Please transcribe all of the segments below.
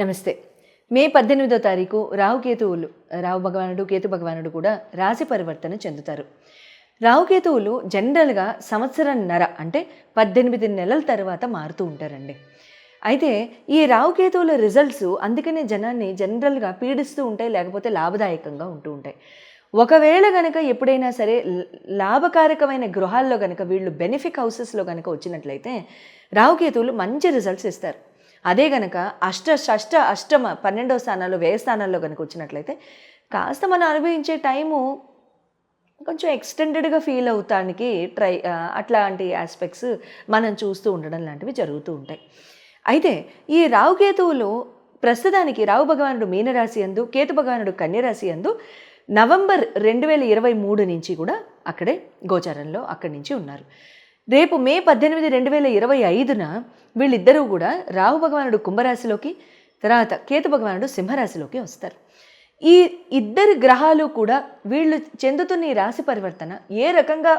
నమస్తే. మే పద్దెనిమిదో తారీఖు రాహుకేతువులు రాహు భగవానుడు కేతు భగవానుడు కూడా రాశి పరివర్తన చెందుతారు. రాహుకేతువులు జనరల్గా సంవత్సరంన్నర అంటే పద్దెనిమిది నెలల తర్వాత మారుతూ ఉంటారండి. అయితే ఈ రాహుకేతువుల రిజల్ట్స్ అందుకనే జనాన్ని జనరల్గా పీడిస్తూ ఉంటాయి లేకపోతే లాభదాయకంగా ఉంటూ ఉంటాయి. ఒకవేళ గనక ఎప్పుడైనా సరే లాభకారకమైన గృహాల్లో గనక వీళ్ళు బెనిఫిక్ హౌసెస్లో కనుక వచ్చినట్లయితే రాహుకేతువులు మంచి రిజల్ట్స్ ఇస్తారు. అదే గనక అష్ట షష్ట అష్టమ పన్నెండవ స్థానాల్లో వ్యయ స్థానాల్లో కనుక వచ్చినట్లయితే కాస్త మనం అనుభవించే టైము కొంచెం ఎక్స్టెండెడ్గా ఫీల్ అవుతానికి ట్రై అట్లాంటి ఆస్పెక్ట్స్ మనం చూస్తూ ఉండడం లాంటివి జరుగుతూ ఉంటాయి. అయితే ఈ రావుకేతువులు ప్రస్తుతానికి రావు భగవానుడు మీనరాశి అందు కేతు భగవానుడు కన్యరాశి అందు నవంబర్ రెండు వేల ఇరవై మూడు నుంచి కూడా అక్కడే గోచారంలో అక్కడి నుంచి ఉన్నారు. రేపు మే పద్దెనిమిది రెండు వేల ఇరవై ఐదున వీళ్ళిద్దరూ కూడా రాహు భగవానుడు కుంభరాశిలోకి తర్వాత కేతు భగవానుడు సింహరాశిలోకి వస్తారు. ఈ ఇద్దరు గ్రహాలు కూడా వీళ్ళు చెందుతున్న ఈ రాశి పరివర్తన ఏ రకంగా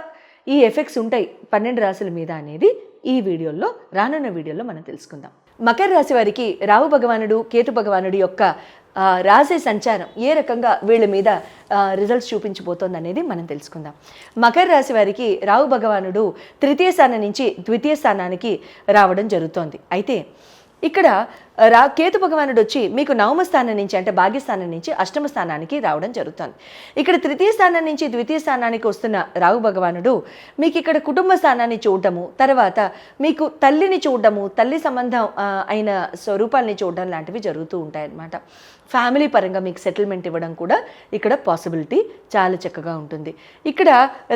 ఈ ఎఫెక్ట్స్ ఉంటాయి పన్నెండు రాశుల మీద అనేది ఈ వీడియోలో రానున్న వీడియోలో మనం తెలుసుకుందాం. మకర రాశి వారికి రాహు భగవానుడు కేతు భగవానుడి యొక్క రాసే సంచారం ఏ రకంగా వీళ్ళ మీద రిజల్ట్స్ చూపించబోతోంది అనేది మనం తెలుసుకుందాం. మకర రాశి వారికి రావు భగవానుడు తృతీయ స్థానం నుంచి ద్వితీయ స్థానానికి రావడం జరుగుతోంది. అయితే ఇక్కడ రా కేతు భగవానుడు వచ్చి మీకు నవమ స్థానం నుంచి అంటే భాగ్యస్థానం నుంచి అష్టమ స్థానానికి రావడం జరుగుతుంది. ఇక్కడ తృతీయ స్థానం నుంచి ద్వితీయ స్థానానికి వస్తున్న రాహు భగవానుడు మీకు ఇక్కడ కుటుంబ స్థానాన్ని చూడటము తర్వాత మీకు తల్లిని చూడటము తల్లి సంబంధం అయిన స్వరూపాల్ని చూడడం లాంటివి జరుగుతూ ఉంటాయన్నమాట. ఫ్యామిలీ పరంగా మీకు సెటిల్మెంట్ ఇవ్వడం కూడా ఇక్కడ పాసిబిలిటీ చాలా చక్కగా ఉంటుంది. ఇక్కడ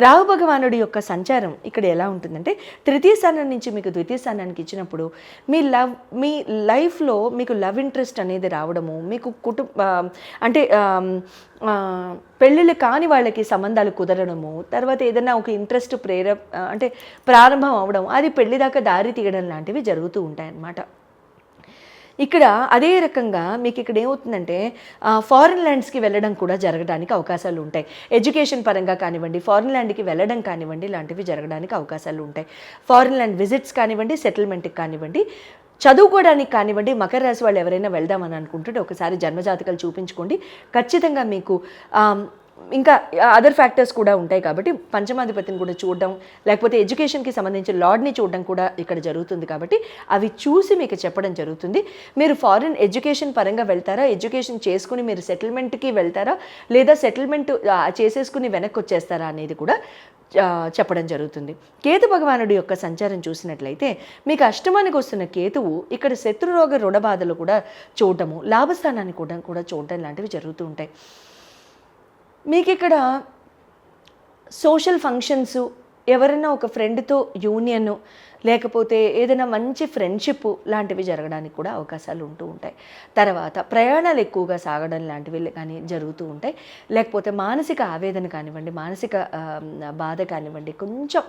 రాహు భగవానుడి యొక్క సంచారం ఇక్కడ ఎలా ఉంటుందంటే తృతీయ స్థానం నుంచి మీకు ద్వితీయ స్థానానికి ఇచ్చినప్పుడు మీ లవ్ మీ లైఫ్లో మీకు లవ్ ఇంట్రెస్ట్ అనేది రావడము మీకు కుటుంబ అంటే పెళ్ళిళ్ళు కాని వాళ్ళకి సంబంధాలు కుదరడము తర్వాత ఏదైనా ఒక ఇంట్రెస్ట్ ప్రేర అంటే ప్రారంభం అవడం అది పెళ్ళి దాకా దారి తీయడం లాంటివి జరుగుతూ ఉంటాయన్నమాట ఇక్కడ అదే రకంగా మీకు ఇక్కడ ఏమవుతుందంటే ఫారిన్ ల్యాండ్స్కి వెళ్ళడం కూడా జరగడానికి అవకాశాలు ఉంటాయి. ఎడ్యుకేషన్ పరంగా కానివ్వండి ఫారిన్ ల్యాండ్కి వెళ్ళడం కానివ్వండి లాంటివి జరగడానికి అవకాశాలు ఉంటాయి. ఫారిన్ ల్యాండ్ విజిట్స్ కానివ్వండి సెటిల్మెంట్కి కానివ్వండి చదువుకోవడానికి కానివ్వండి మకర రాశి వాళ్ళు ఎవరైనా వెళ్దామని అనుకుంటుంటే ఒకసారి జన్మజాతకాలు చూపించుకోండి. ఖచ్చితంగా మీకు ఇంకా అదర్ ఫ్యాక్టర్స్ కూడా ఉంటాయి కాబట్టి పంచమాధిపతిని కూడా చూడడం లేకపోతే ఎడ్యుకేషన్కి సంబంధించిన లాడ్ని చూడడం కూడా ఇక్కడ జరుగుతుంది కాబట్టి అవి చూసి మీకు చెప్పడం జరుగుతుంది. మీరు ఫారిన్ ఎడ్యుకేషన్ పరంగా వెళ్తారా? ఎడ్యుకేషన్ చేసుకుని మీరు సెటిల్మెంట్కి వెళ్తారా? లేదా సెటిల్మెంట్ చేసేసుకుని వెనక్కి వచ్చేస్తారా అనేది కూడా చెప్పడం జరుగుతుంది. కేతు భగవానుడి యొక్క సంచారం చూసినట్లయితే మీకు అష్టమానికి వస్తున్న కేతువు ఇక్కడ శత్రురోగ రుణబాధలు కూడా చూడటము లాభస్థానాన్ని కూడా కూడా చూడటం లాంటివి జరుగుతూ ఉంటాయి. మీకు ఇక్కడ సోషల్ ఫంక్షన్స్ ఎవరైనా ఒక ఫ్రెండ్తో యూనియన్ లేకపోతే ఏదైనా మంచి ఫ్రెండ్షిప్ లాంటివి జరగడానికి కూడా అవకాశాలు ఉంటూ ఉంటాయి. తర్వాత ప్రయాణాలు ఎక్కువగా సాగడం లాంటివి కానీ జరుగుతూ ఉంటాయి. లేకపోతే మానసిక ఆవేదన కానివ్వండి మానసిక బాధ కానివ్వండి కొంచెం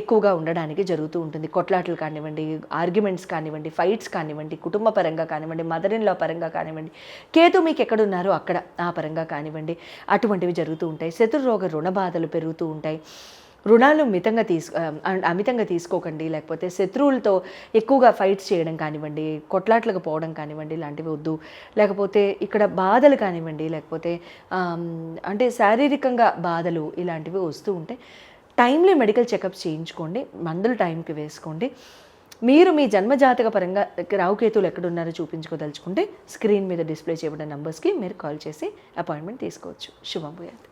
ఎక్కువగా ఉండడానికి జరుగుతూ ఉంటుంది. కొట్లాటలు కానివ్వండి ఆర్గ్యుమెంట్స్ కానివ్వండి ఫైట్స్ కానివ్వండి కుటుంబ పరంగా కానివ్వండి మదర్ ఇన్ లా పరంగా కానివ్వండి కేతు మీకు ఎక్కడున్నారో అక్కడ ఆ పరంగా కానివ్వండి అటువంటివి జరుగుతూ ఉంటాయి. శత్రురోగ రుణ బాధలు పెరుగుతూ ఉంటాయి. రుణాలు మితంగా తీసు అమితంగా తీసుకోకండి లేకపోతే శత్రువులతో ఎక్కువగా ఫైట్స్ చేయడం కానివ్వండి కొట్లాట్లకు పోవడం కానివ్వండి ఇలాంటివి వద్దు. లేకపోతే ఇక్కడ బాధలు కానివ్వండి లేకపోతే అంటే శారీరకంగా బాధలు ఇలాంటివి వస్తూ ఉంటే టైంలీ మెడికల్ చెకప్ చేయించుకోండి మందులు టైంకి వేసుకోండి. మీరు మీ జన్మజాతక పరంగా రావుకేతువులు ఎక్కడున్నారో చూపించుకోదలుచుకుంటే స్క్రీన్ మీద డిస్ప్లే చేయబడిన నంబర్స్కి మీరు కాల్ చేసి అపాయింట్మెంట్ తీసుకోవచ్చు. శుభం భూయాత్